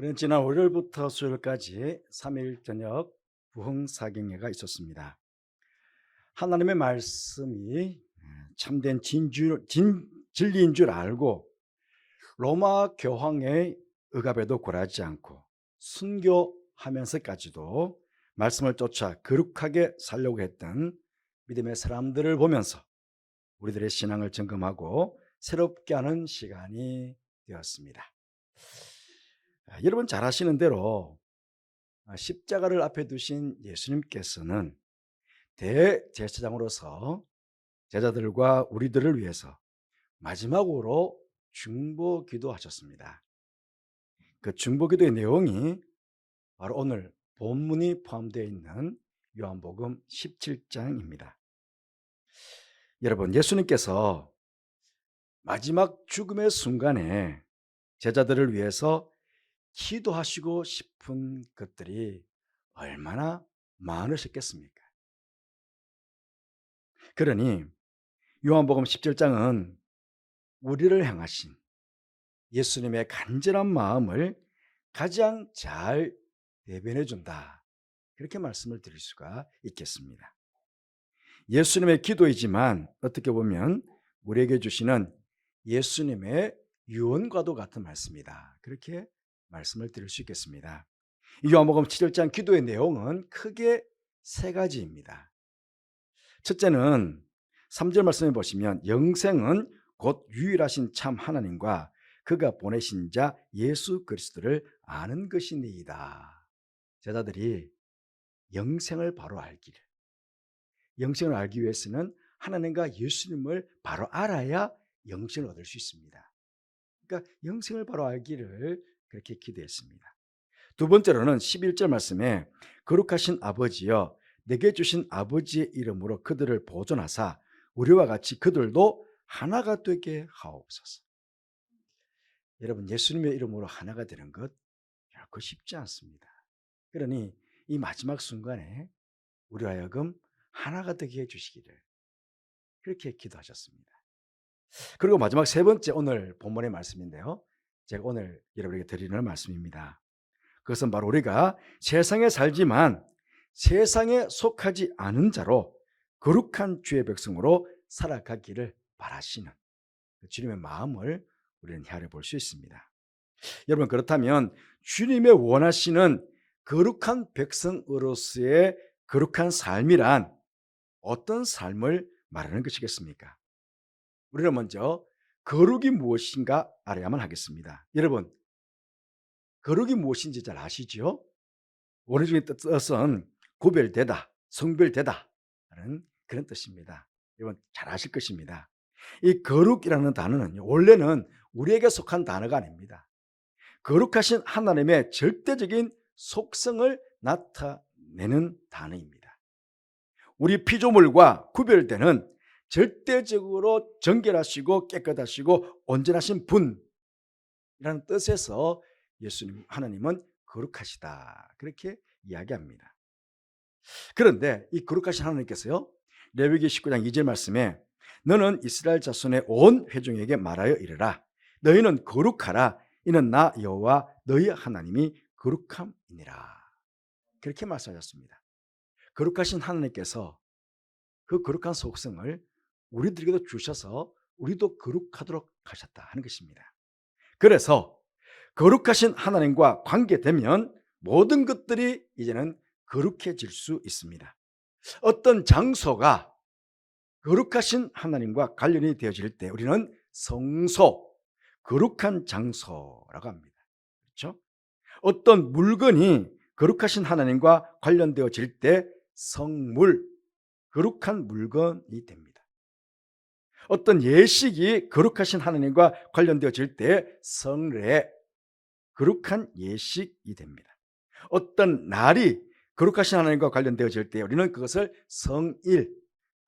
우리는 지난 월요일부터 수요일까지 3일 저녁 부흥 사경회가 있었습니다. 하나님의 말씀이 참된 진주, 진, 진리인 줄 알고 로마 교황의 억압에도 굴하지 않고 순교하면서까지도 말씀을 쫓아 거룩하게 살려고 했던 믿음의 사람들을 보면서 우리들의 신앙을 점검하고 새롭게 하는 시간이 되었습니다. 아, 여러분 잘 아시는 대로 아, 십자가를 앞에 두신 예수님께서는 대제사장으로서 제자들과 우리들을 위해서 마지막으로 중보 기도하셨습니다. 그 중보 기도의 내용이 바로 오늘 본문이 포함되어 있는 요한복음 17장입니다. 여러분, 예수님께서 마지막 죽음의 순간에 제자들을 위해서 기도하시고 싶은 것들이 얼마나 많으셨겠습니까? 그러니 요한복음 17장은 우리를 향하신 예수님의 간절한 마음을 가장 잘 대변해 준다. 그렇게 말씀을 드릴 수가 있겠습니다. 예수님의 기도이지만 어떻게 보면 우리에게 주시는 예수님의 유언과도 같은 말씀이다. 그렇게 말씀을 드릴 수 있겠습니다. 요한복음 7장 기도의 내용은 크게 세 가지입니다. 첫째는 3절 말씀에 보시면 영생은 곧 유일하신 참 하나님과 그가 보내신 자 예수 그리스도를 아는 것이니이다. 제자들이 영생을 바로 알기를 영생을 알기 위해서는 하나님과 예수님을 바로 알아야 영생을 얻을 수 있습니다. 그러니까 영생을 바로 알기를 그렇게 기도했습니다. 두 번째로는 11절 말씀에 거룩하신 아버지여 내게 주신 아버지의 이름으로 그들을 보존하사 우리와 같이 그들도 하나가 되게 하옵소서. 여러분 예수님의 이름으로 하나가 되는 것 결코 쉽지 않습니다. 그러니 이 마지막 순간에 우리 하여금 하나가 되게 해주시기를 그렇게 기도하셨습니다. 그리고 마지막 세 번째 오늘 본문의 말씀인데요. 제가 오늘 여러분에게 드리는 말씀입니다. 그것은 바로 우리가 세상에 살지만 세상에 속하지 않은 자로 거룩한 주의 백성으로 살아가기를 바라시는 그 주님의 마음을 우리는 헤아려 볼 수 있습니다. 여러분 그렇다면 주님의 원하시는 거룩한 백성으로서의 거룩한 삶이란 어떤 삶을 말하는 것이겠습니까? 우리는 먼저 거룩이 무엇인가 알아야만 하겠습니다. 여러분, 거룩이 무엇인지 잘 아시죠? 원어적인 뜻은 구별되다, 성별되다 하는 그런 뜻입니다. 여러분 잘 아실 것입니다. 이 거룩이라는 단어는 원래는 우리에게 속한 단어가 아닙니다. 거룩하신 하나님의 절대적인 속성을 나타내는 단어입니다. 우리 피조물과 구별되는 절대적으로 정결하시고 깨끗하시고 온전하신 분이라는 뜻에서 예수님 하나님은 거룩하시다 그렇게 이야기합니다. 그런데 이 거룩하신 하나님께서요 레위기 19장 2절 말씀에 너는 이스라엘 자손의 온 회중에게 말하여 이르라 너희는 거룩하라 이는 나 여호와 너희 하나님이 거룩함이니라 그렇게 말씀하셨습니다. 거룩하신 하나님께서 그 거룩한 속성을 우리들에게도 주셔서 우리도 거룩하도록 하셨다 하는 것입니다. 그래서 거룩하신 하나님과 관계되면 모든 것들이 이제는 거룩해질 수 있습니다. 어떤 장소가 거룩하신 하나님과 관련이 되어질 때 우리는 성소, 거룩한 장소라고 합니다. 그렇죠? 어떤 물건이 거룩하신 하나님과 관련되어질 때 성물, 거룩한 물건이 됩니다. 어떤 예식이 거룩하신 하나님과 관련되어질 때 성례, 거룩한 예식이 됩니다. 어떤 날이 거룩하신 하나님과 관련되어질 때 우리는 그것을 성일,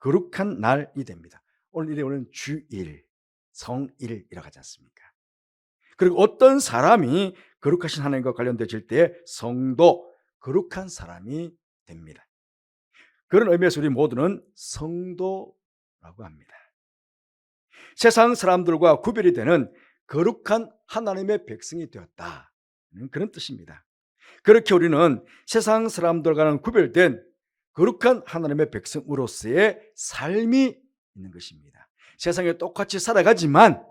거룩한 날이 됩니다. 오늘 일에 오는 주일, 성일이라고 하지 않습니까? 그리고 어떤 사람이 거룩하신 하나님과 관련되어질 때 성도, 거룩한 사람이 됩니다. 그런 의미에서 우리 모두는 성도라고 합니다. 세상 사람들과 구별이 되는 거룩한 하나님의 백성이 되었다. 그런 뜻입니다. 그렇게 우리는 세상 사람들과는 구별된 거룩한 하나님의 백성으로서의 삶이 있는 것입니다. 세상에 똑같이 살아가지만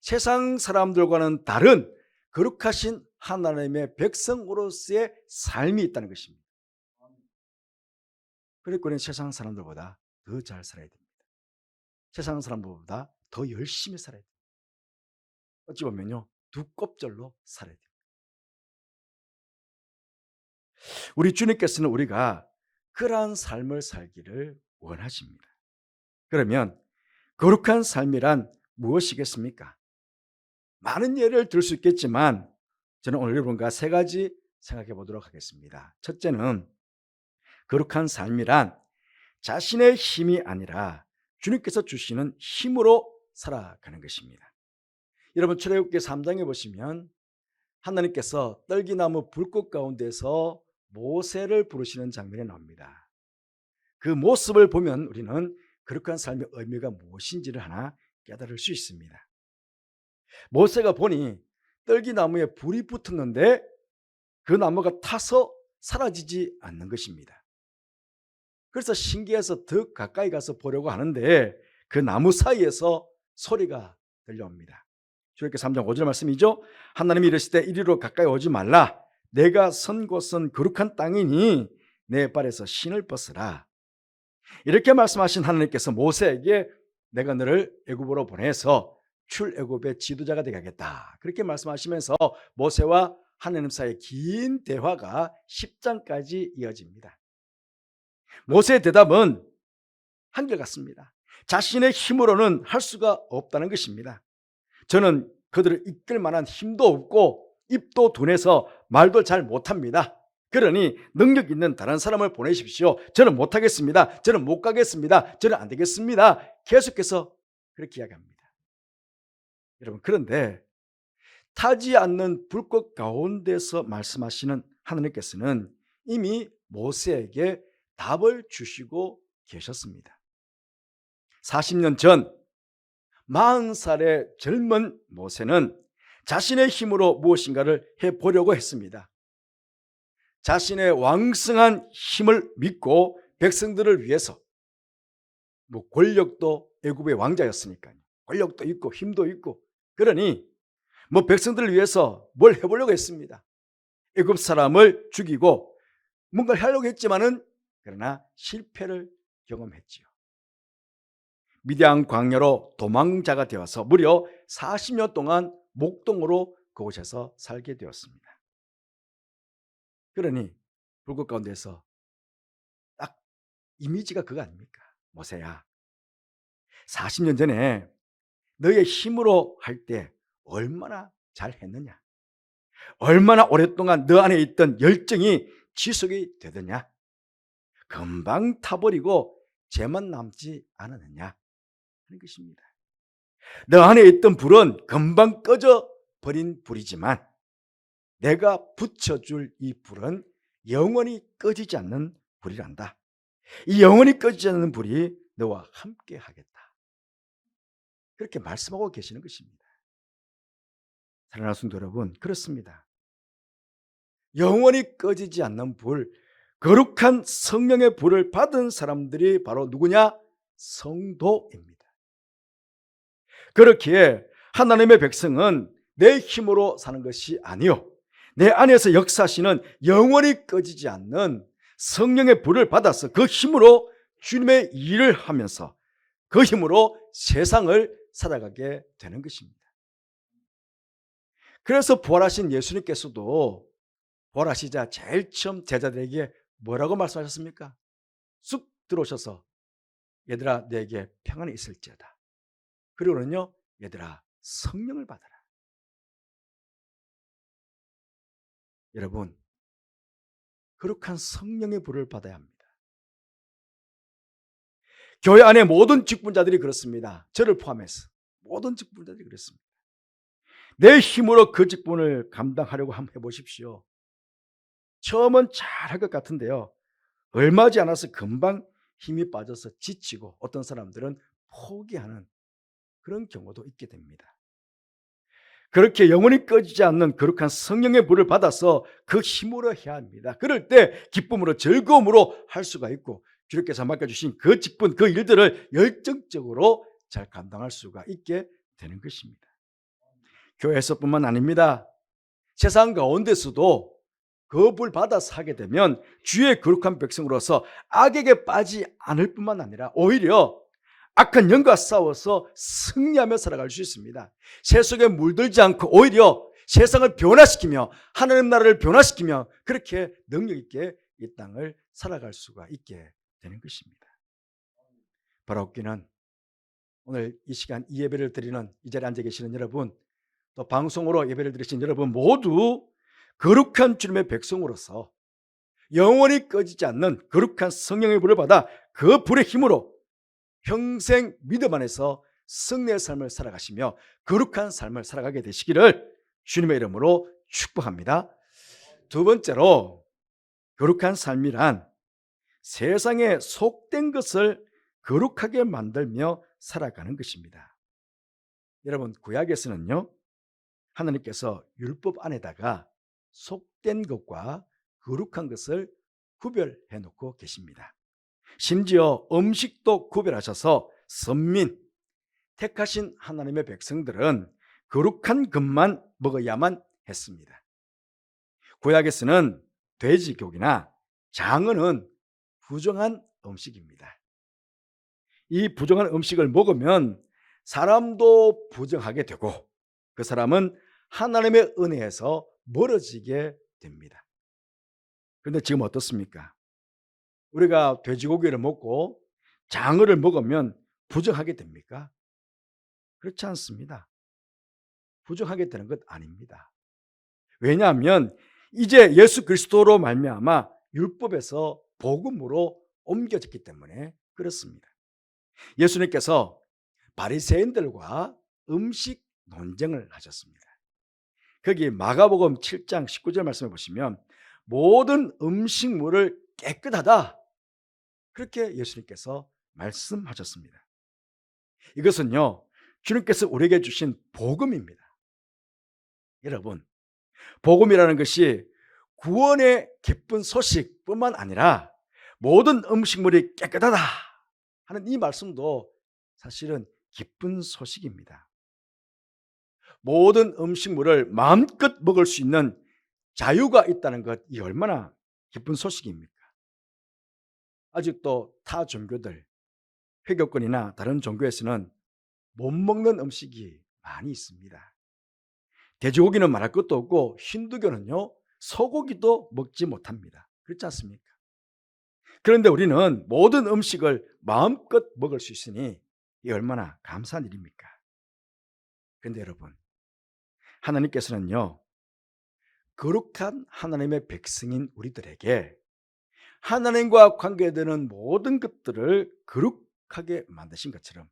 세상 사람들과는 다른 거룩하신 하나님의 백성으로서의 삶이 있다는 것입니다. 그러니까 우리는 세상 사람들보다 더 잘 살아야 됩니다. 세상 사람들보다 더 열심히 살아야 됩니다. 어찌 보면요, 두 껍절로 살아야 됩니다. 우리 주님께서는 우리가 그러한 삶을 살기를 원하십니다. 그러면 거룩한 삶이란 무엇이겠습니까? 많은 예를 들 수 있겠지만 저는 오늘 여러분과 세 가지 생각해 보도록 하겠습니다. 첫째는 거룩한 삶이란 자신의 힘이 아니라 주님께서 주시는 힘으로 살아가는 것입니다. 여러분 출애굽기 3장에 보시면 하나님께서 떨기나무 불꽃 가운데서 모세를 부르시는 장면이 나옵니다. 그 모습을 보면 우리는 거룩한 삶의 의미가 무엇인지를 하나 깨달을 수 있습니다. 모세가 보니 떨기나무에 불이 붙었는데 그 나무가 타서 사라지지 않는 것입니다. 그래서 신기해서 더 가까이 가서 보려고 하는데 그 나무 사이에서 소리가 들려옵니다. 주님께 3장 5절 말씀이죠. 하나님이 이르시되 이리로 가까이 오지 말라. 내가 선 곳은 거룩한 땅이니 내 발에서 신을 벗으라. 이렇게 말씀하신 하나님께서 모세에게 내가 너를 애굽으로 보내서 출애굽의 지도자가 되게 하겠다. 그렇게 말씀하시면서 모세와 하나님 사이의 긴 대화가 10장까지 이어집니다. 모세의 대답은 한결같습니다. 자신의 힘으로는 할 수가 없다는 것입니다. 저는 그들을 이끌 만한 힘도 없고 입도 둔해서 말도 잘 못합니다. 그러니 능력 있는 다른 사람을 보내십시오. 저는 못하겠습니다. 저는 못 가겠습니다. 저는 안 되겠습니다. 계속해서 그렇게 이야기합니다. 여러분 그런데 타지 않는 불꽃 가운데서 말씀하시는 하나님께서는 이미 모세에게 답을 주시고 계셨습니다. 40년 전 40살의 젊은 모세는 자신의 힘으로 무엇인가를 해보려고 했습니다. 자신의 왕성한 힘을 믿고 백성들을 위해서 뭐 권력도 애굽의 왕자였으니까요. 권력도 있고 힘도 있고 그러니 뭐 백성들을 위해서 뭘 해보려고 했습니다. 애굽 사람을 죽이고 뭔가를 하려고 했지만은 그러나 실패를 경험했지요. 미디안 광야로 도망자가 되어서 무려 40년 동안 목동으로 그곳에서 살게 되었습니다. 그러니 불꽃 가운데서 딱 이미지가 그거 아닙니까? 모세야. 40년 전에 너의 힘으로 할 때 얼마나 잘 했느냐? 얼마나 오랫동안 너 안에 있던 열정이 지속이 되더냐? 금방 타버리고 죄만 남지 않았느냐? 하는 것입니다. 너 안에 있던 불은 금방 꺼져 버린 불이지만 내가 붙여줄 이 불은 영원히 꺼지지 않는 불이란다. 이 영원히 꺼지지 않는 불이 너와 함께 하겠다. 그렇게 말씀하고 계시는 것입니다. 사랑하는 성도 여러분, 그렇습니다. 영원히 꺼지지 않는 불, 거룩한 성령의 불을 받은 사람들이 바로 누구냐? 성도입니다. 그렇기에 하나님의 백성은 내 힘으로 사는 것이 아니요. 내 안에서 역사하시는 영원히 꺼지지 않는 성령의 불을 받아서 그 힘으로 주님의 일을 하면서 그 힘으로 세상을 살아가게 되는 것입니다. 그래서 부활하신 예수님께서도 부활하시자 제일 처음 제자들에게 뭐라고 말씀하셨습니까? 쑥 들어오셔서 얘들아 내게 평안이 있을지어다. 그리고는요 얘들아 성령을 받아라. 여러분 거룩한 성령의 불을 받아야 합니다. 교회 안에 모든 직분자들이 그렇습니다. 저를 포함해서 모든 직분자들이 그렇습니다. 내 힘으로 그 직분을 감당하려고 한번 해보십시오. 처음은 잘할 것 같은데요. 얼마지 않아서 금방 힘이 빠져서 지치고 어떤 사람들은 포기하는 그런 경우도 있게 됩니다. 그렇게 영원히 꺼지지 않는 거룩한 성령의 불을 받아서 그 힘으로 해야 합니다. 그럴 때 기쁨으로 즐거움으로 할 수가 있고 주님께서 맡겨주신 그 직분, 그 일들을 열정적으로 잘 감당할 수가 있게 되는 것입니다. 교회에서뿐만 아닙니다. 세상 가운데서도 그불 받아서 하게 되면 주의 거룩한 백성으로서 악에게 빠지 않을 뿐만 아니라 오히려 악한 영과 싸워서 승리하며 살아갈 수 있습니다. 세속에 물들지 않고 오히려 세상을 변화시키며 하나님 나라를 변화시키며 그렇게 능력 있게 이 땅을 살아갈 수가 있게 되는 것입니다. 바라옵기는 오늘 이 시간 이 예배를 드리는 이 자리에 앉아 계시는 여러분 또 방송으로 예배를 드리신 여러분 모두 거룩한 주님의 백성으로서 영원히 꺼지지 않는 거룩한 성령의 불을 받아 그 불의 힘으로 평생 믿음 안에서 승리의 삶을 살아가시며 거룩한 삶을 살아가게 되시기를 주님의 이름으로 축복합니다. 두 번째로 거룩한 삶이란 세상에 속된 것을 거룩하게 만들며 살아가는 것입니다. 여러분 구약에서는요 하나님께서 율법 안에다가 속된 것과 거룩한 것을 구별해 놓고 계십니다. 심지어 음식도 구별하셔서 선민, 택하신 하나님의 백성들은 거룩한 것만 먹어야만 했습니다. 구약에서는 돼지고기나 장어는 부정한 음식입니다. 이 부정한 음식을 먹으면 사람도 부정하게 되고 그 사람은 하나님의 은혜에서 멀어지게 됩니다. 그런데 지금 어떻습니까? 우리가 돼지고기를 먹고 장어를 먹으면 부정하게 됩니까? 그렇지 않습니다. 부정하게 되는 것 아닙니다. 왜냐하면 이제 예수 그리스도로 말미암아 율법에서 복음으로 옮겨졌기 때문에 그렇습니다. 예수님께서 바리새인들과 음식 논쟁을 하셨습니다. 거기 마가복음 7장 19절 말씀을 보시면 모든 음식물을 깨끗하다 그렇게 예수님께서 말씀하셨습니다. 이것은요 주님께서 우리에게 주신 복음입니다. 여러분 복음이라는 것이 구원의 기쁜 소식뿐만 아니라 모든 음식물이 깨끗하다 하는 이 말씀도 사실은 기쁜 소식입니다. 모든 음식물을 마음껏 먹을 수 있는 자유가 있다는 것, 이 얼마나 기쁜 소식입니까? 아직도 타 종교들, 회교권이나 다른 종교에서는 못 먹는 음식이 많이 있습니다. 돼지고기는 말할 것도 없고 힌두교는요 소고기도 먹지 못합니다. 그렇지 않습니까? 그런데 우리는 모든 음식을 마음껏 먹을 수 있으니 이 얼마나 감사한 일입니까? 그런데 여러분 하나님께서는요 거룩한 하나님의 백성인 우리들에게 하나님과 관계되는 모든 것들을 거룩하게 만드신 것처럼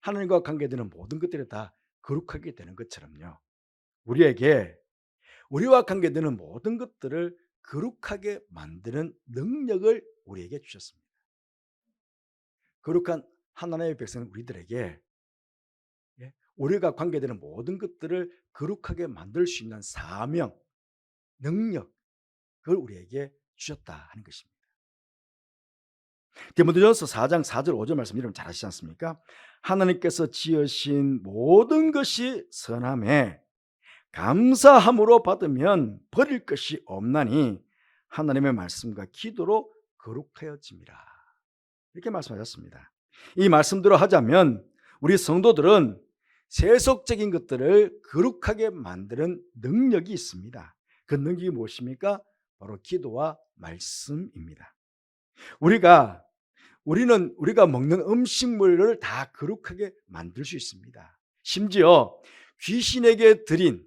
하나님과 관계되는 모든 것들이 다 거룩하게 되는 것처럼요. 우리에게 우리와 관계되는 모든 것들을 거룩하게 만드는 능력을 우리에게 주셨습니다. 거룩한 하나님의 백성 우리들에게 예, 우리가 관계되는 모든 것들을 거룩하게 만들 수 있는 사명, 능력, 그걸 우리에게 주셨다 하는 것입니다. 디모데전서 4장 4절 5절 말씀 여러분 잘 아시지 않습니까? 하나님께서 지으신 모든 것이 선함에 감사함으로 받으면 버릴 것이 없나니 하나님의 말씀과 기도로 거룩하여짐이라. 이렇게 말씀하셨습니다. 이 말씀대로 하자면 우리 성도들은 세속적인 것들을 거룩하게 만드는 능력이 있습니다. 그 능력이 무엇입니까? 바로 기도와 말씀입니다. 우리가 우리는 우리가 먹는 음식물을 다 거룩하게 만들 수 있습니다. 심지어 귀신에게 드린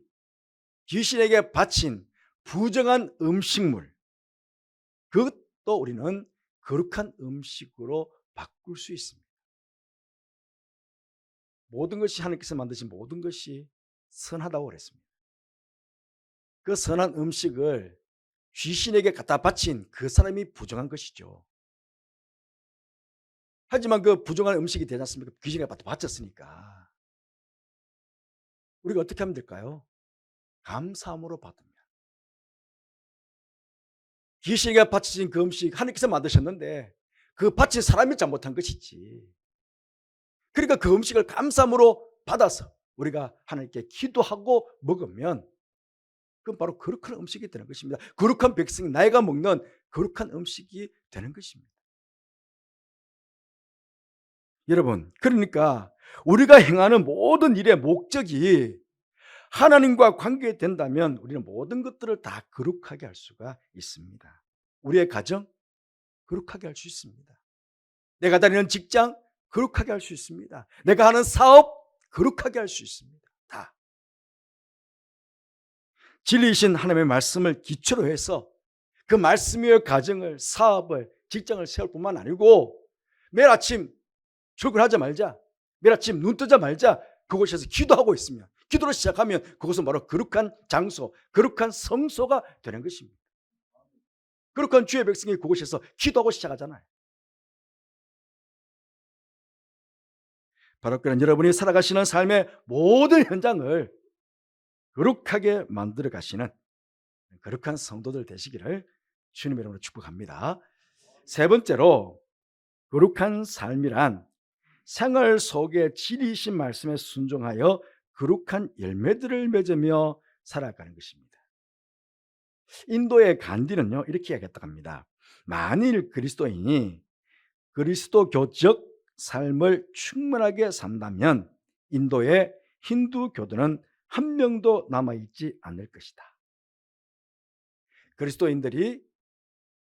귀신에게 바친 부정한 음식물 그것도 우리는 거룩한 음식으로 바꿀 수 있습니다. 모든 것이 하나님께서 만드신 모든 것이 선하다고 그랬습니다. 그 선한 음식을 귀신에게 갖다 바친 그 사람이 부정한 것이죠. 하지만 그 부정한 음식이 되지 않습니까? 귀신에게 갖다 바쳤으니까. 우리가 어떻게 하면 될까요? 감사함으로 받으면 귀신에게 바쳐진 그 음식 하나님께서 만드셨는데 그 바친 사람이 잘못한 것이지. 그러니까 그 음식을 감사함으로 받아서 우리가 하나님께 기도하고 먹으면 그건 바로 거룩한 음식이 되는 것입니다. 거룩한 백성이 나이가 먹는 거룩한 음식이 되는 것입니다. 여러분, 그러니까 우리가 행하는 모든 일의 목적이 하나님과 관계된다면 우리는 모든 것들을 다 거룩하게 할 수가 있습니다. 우리의 가정 거룩하게 할 수 있습니다. 내가 다니는 직장 거룩하게 할 수 있습니다. 내가 하는 사업 거룩하게 할 수 있습니다. 다. 진리이신 하나님의 말씀을 기초로 해서 그 말씀 위의 가정을, 사업을, 직장을 세울 뿐만 아니고 매일 아침 출근하자 말자, 매일 아침 눈 뜨자 말자 그곳에서 기도하고 있으면 기도를 시작하면 그것은 바로 거룩한 장소, 거룩한 성소가 되는 것입니다. 거룩한 주의 백성이 그곳에서 기도하고 시작하잖아요. 바로 그런 여러분이 살아가시는 삶의 모든 현장을 거룩하게 만들어 가시는 거룩한 성도들 되시기를 주님 이름으로 축복합니다. 세 번째로 거룩한 삶이란 생활 속에 진리이신 말씀에 순종하여 거룩한 열매들을 맺으며 살아가는 것입니다. 인도의 간디는요 이렇게 이야기했다고 합니다. 만일 그리스도인이 그리스도 교적 삶을 충분하게 산다면 인도의 힌두 교도는 한 명도 남아있지 않을 것이다. 그리스도인들이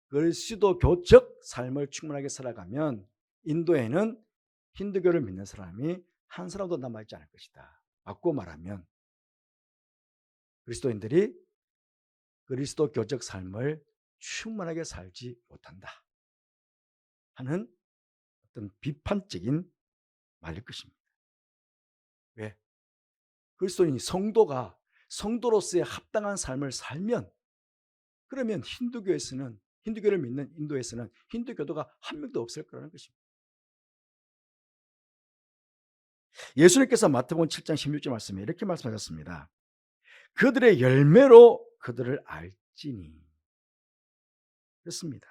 그리스도 교적 삶을 충분하게 살아가면 인도에는 힌두교를 믿는 사람이 한 사람도 남아있지 않을 것이다. 바꾸어 말하면 그리스도인들이 그리스도 교적 삶을 충분하게 살지 못한다. 하는 어떤 비판적인 말일 것입니다. 왜? 그리스도인 성도가 성도로서의 합당한 삶을 살면 그러면 힌두교에서는 힌두교를 믿는 인도에서는 힌두교도가 한 명도 없을 거라는 것입니다. 예수님께서 마태복음 7장 16절 말씀에 이렇게 말씀하셨습니다. 그들의 열매로 그들을 알지니. 그렇습니다.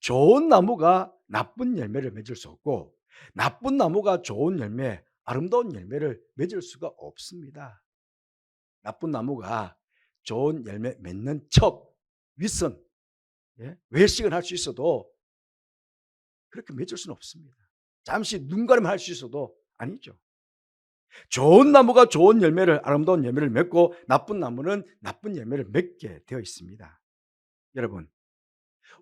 좋은 나무가 나쁜 열매를 맺을 수 없고 나쁜 나무가 좋은 열매, 아름다운 열매를 맺을 수가 없습니다. 나쁜 나무가 좋은 열매 맺는 척, 윗선, 예? 외식을 할수 있어도 그렇게 맺을 수는 없습니다. 잠시 눈가림 할수 있어도 아니죠. 좋은 나무가 좋은 열매를 아름다운 열매를 맺고 나쁜 나무는 나쁜 열매를 맺게 되어 있습니다. 여러분,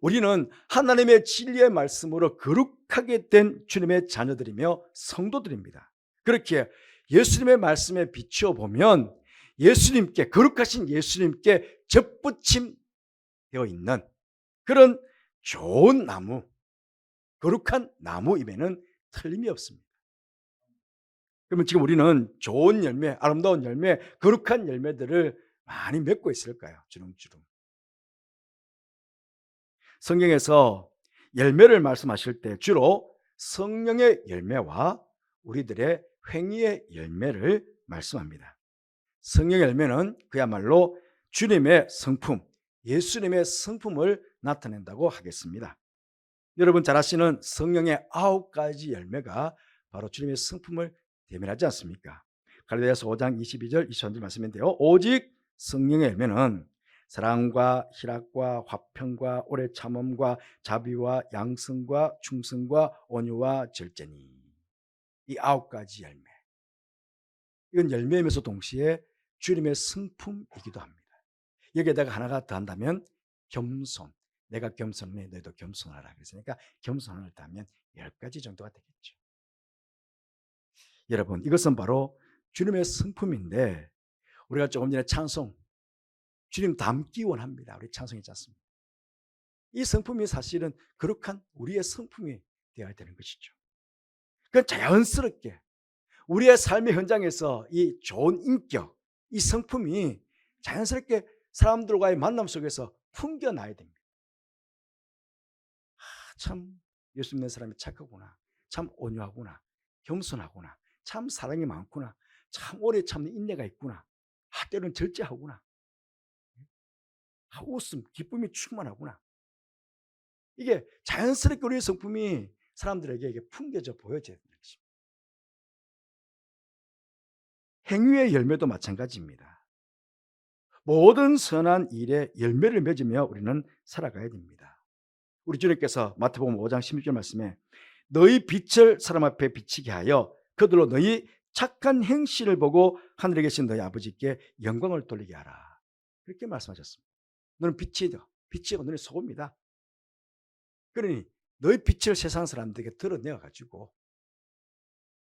우리는 하나님의 진리의 말씀으로 거룩하게 된 주님의 자녀들이며 성도들입니다. 그렇게 예수님의 말씀에 비추어 보면 예수님께 거룩하신 예수님께 접붙임 되어 있는 그런 좋은 나무, 거룩한 나무임에는 틀림이 없습니다. 그러면 지금 우리는 좋은 열매, 아름다운 열매, 거룩한 열매들을 많이 맺고 있을까요? 주렁주렁. 성경에서 열매를 말씀하실 때 주로 성령의 열매와 우리들의 행위의 열매를 말씀합니다. 성령의 열매는 그야말로 주님의 성품, 예수님의 성품을 나타낸다고 하겠습니다. 여러분 잘 아시는 성령의 아홉 가지 열매가 바로 주님의 성품을 대면하지 않습니까? 갈라디아서 5장 22절 23절 말씀인데요. 오직 성령의 열매는 사랑과 희락과 화평과 오래 참음과 자비와 양성과 충성과 온유와 절제니 이 아홉 가지 열매. 이건 열매이면서 동시에 주님의 성품이기도 합니다. 여기에다가 하나가 더 한다면 겸손. 내가 겸손해 너희도 겸손하라 그랬으니까 겸손을 따면 열 가지 정도가 되겠죠. 여러분 이것은 바로 주님의 성품인데 우리가 조금 전에 찬송 주님 닮기 원합니다. 우리 찬송했지 않습니까? 이 성품이 사실은 거룩한 우리의 성품이 되어야 되는 것이죠. 그 자연스럽게 우리의 삶의 현장에서 이 좋은 인격, 이 성품이 자연스럽게 사람들과의 만남 속에서 풍겨나야 됩니다. 아, 참 예수 믿는 사람이 착하구나. 참 온유하구나. 겸손하구나. 참 사랑이 많구나. 참 오래 참는 인내가 있구나. 아, 때로는 절제하구나. 아, 웃음, 기쁨이 충만하구나. 이게 자연스럽게 우리의 성품이 사람들에게 이게 풍겨져 보여져야 되는 것입니다. 행위의 열매도 마찬가지입니다. 모든 선한 일에 열매를 맺으며 우리는 살아가야 됩니다. 우리 주님께서 마태복음 5장 16절 말씀에 너희 빛을 사람 앞에 비치게 하여 그들로 너희 착한 행실을 보고 하늘에 계신 너희 아버지께 영광을 돌리게 하라. 그렇게 말씀하셨습니다. 너는 빛이다. 빛이고 너는 소금이다. 그러니 너희 빛을 세상 사람들에게 드러내어 가지고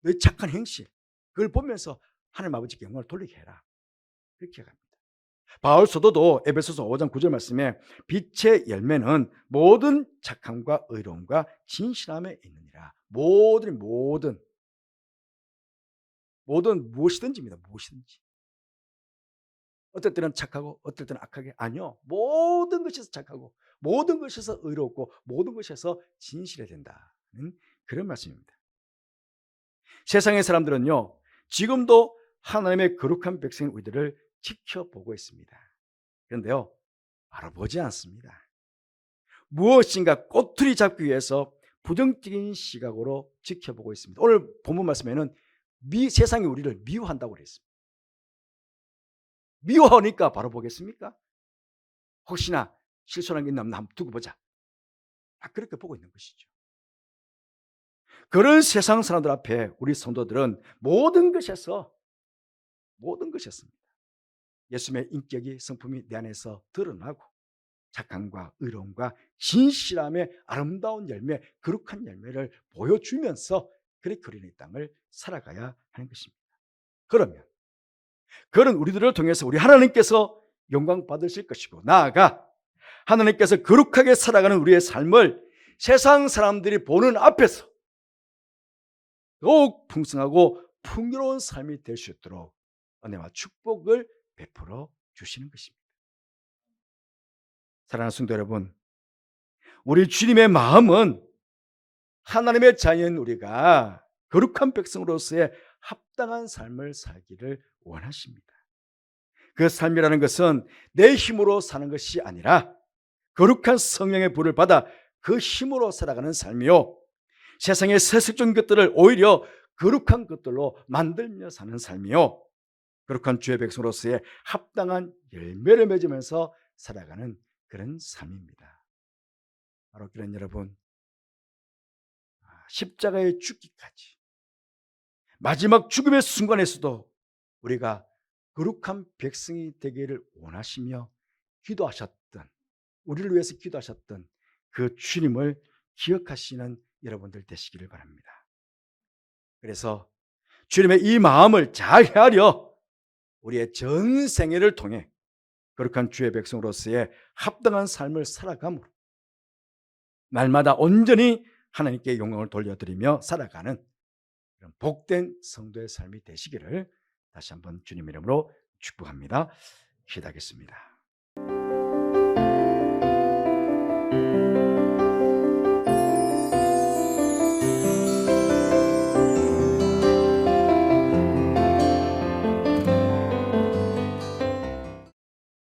너희 착한 행실 그걸 보면서 하나님 아버지께 영광을 돌리게 해라. 그렇게 갑니다. 바울 사도도 에베소서 5장 9절 말씀에 빛의 열매는 모든 착함과 의로움과 진실함에 있느니라. 모든 모든 모든 무엇이든지입니다. 무엇이든지. 어떨 때는 착하고 어떨 때는 악하게 아니요. 모든 것에서 착하고 모든 것에서 의롭고 모든 것에서 진실해야 된다는 그런 말씀입니다. 세상의 사람들은요. 지금도 하나님의 거룩한 백성 우리들을 지켜보고 있습니다. 그런데요. 알아보지 않습니다. 무엇인가 꼬투리 잡기 위해서 부정적인 시각으로 지켜보고 있습니다. 오늘 본문 말씀에는 미, 세상이 우리를 미워한다고 그랬습니다. 미워하니까 바로 보겠습니까? 혹시나 실수한 게 있나 한번 두고 보자. 아, 그렇게 보고 있는 것이죠. 그런 세상 사람들 앞에 우리 성도들은 모든 것에서 모든 것이었습니다. 예수님의 인격이 성품이 내 안에서 드러나고 착함과 의로움과 진실함의 아름다운 열매, 거룩한 열매를 보여주면서 그렇게 그리는 땅을 살아가야 하는 것입니다. 그러면 그런 우리들을 통해서 우리 하나님께서 영광 받으실 것이고 나아가 하나님께서 거룩하게 살아가는 우리의 삶을 세상 사람들이 보는 앞에서 더욱 풍성하고 풍요로운 삶이 될 수 있도록 은혜와 축복을 베풀어 주시는 것입니다. 사랑하는 성도 여러분, 우리 주님의 마음은 하나님의 자녀인 우리가 거룩한 백성으로서의 합당한 삶을 살기를 원하십니다. 그 삶이라는 것은 내 힘으로 사는 것이 아니라 거룩한 성령의 불을 받아 그 힘으로 살아가는 삶이요. 세상의 세속적인 것들을 오히려 거룩한 것들로 만들며 사는 삶이요. 거룩한 주의 백성으로서의 합당한 열매를 맺으면서 살아가는 그런 삶입니다. 바로 그런 여러분, 십자가에 죽기까지 마지막 죽음의 순간에서도 우리가 거룩한 백성이 되기를 원하시며 기도하셨던 우리를 위해서 기도하셨던 그 주님을 기억하시는 여러분들 되시기를 바랍니다. 그래서 주님의 이 마음을 잘 헤아려 우리의 전 생애를 통해 거룩한 주의 백성으로서의 합당한 삶을 살아감으로 날마다 온전히 하나님께 영광을 돌려드리며 살아가는 그런 복된 성도의 삶이 되시기를 다시 한번 주님 이름으로 축복합니다. 기도하겠습니다.